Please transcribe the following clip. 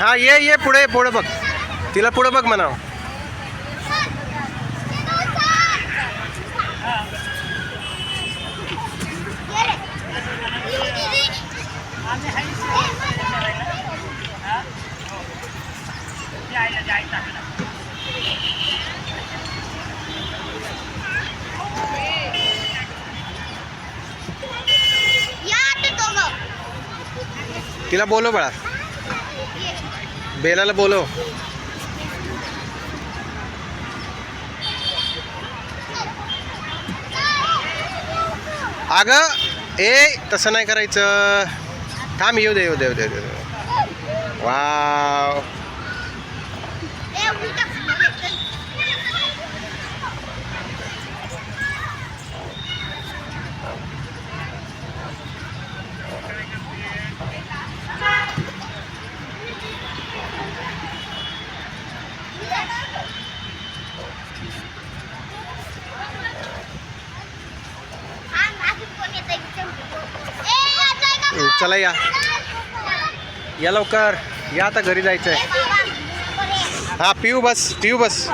हा ये ये पुढे पुढे बघ. तिला पुढे बघ म्हणाव. तिला बोलो बाळा. बेलाला बोलो. अगं ए तसं नाही करायचं. थांब येऊ दे येऊ दे येऊ दे येऊ दे. वाव. चला या. या लवकर. या आता घरी जायचं आहे हा पिऊ बस पिऊ बस.